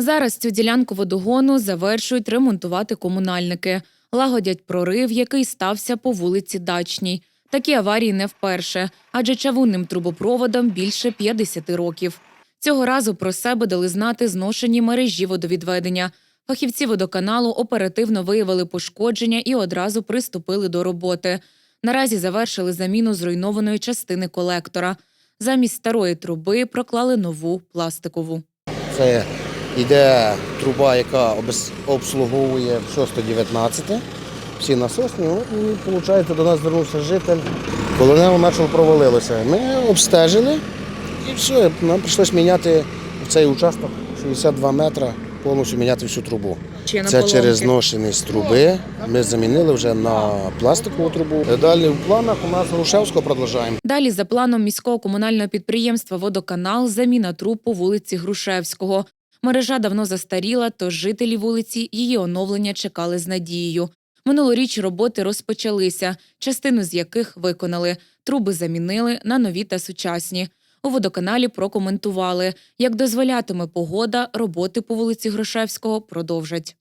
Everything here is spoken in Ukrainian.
Зараз цю ділянку водогону завершують ремонтувати комунальники, лагодять прорив, який стався по вулиці Дачній. Такі аварії не вперше, адже чавунним трубопроводам більше 50 років. Цього разу про себе дали знати зношені мережі водовідведення. Фахівці водоканалу оперативно виявили пошкодження і одразу приступили до роботи. Наразі завершили заміну зруйнованої частини колектора. Замість старої труби проклали нову пластикову. Це йде труба, яка обслуговує все 119, всі насосні. Ну, І виходить, до нас звернувся житель. Воно почало провалилося, ми обстежили і все, нам прийшлося міняти в цей участок 62 метри, повністю міняти всю трубу. Це через зношеність труби. Ми замінили вже на пластикову трубу. Далі в планах у нас Грушевського продовжуємо. Далі, за планом міського комунального підприємства Водоканал, заміна труб по вулиці Грушевського. Мережа давно застаріла, тож жителі вулиці її оновлення чекали з надією. Минулоріч роботи розпочалися, частину з яких виконали. Труби замінили на нові та сучасні. У водоканалі прокоментували, як дозволятиме погода, роботи по вулиці Грушевського продовжать.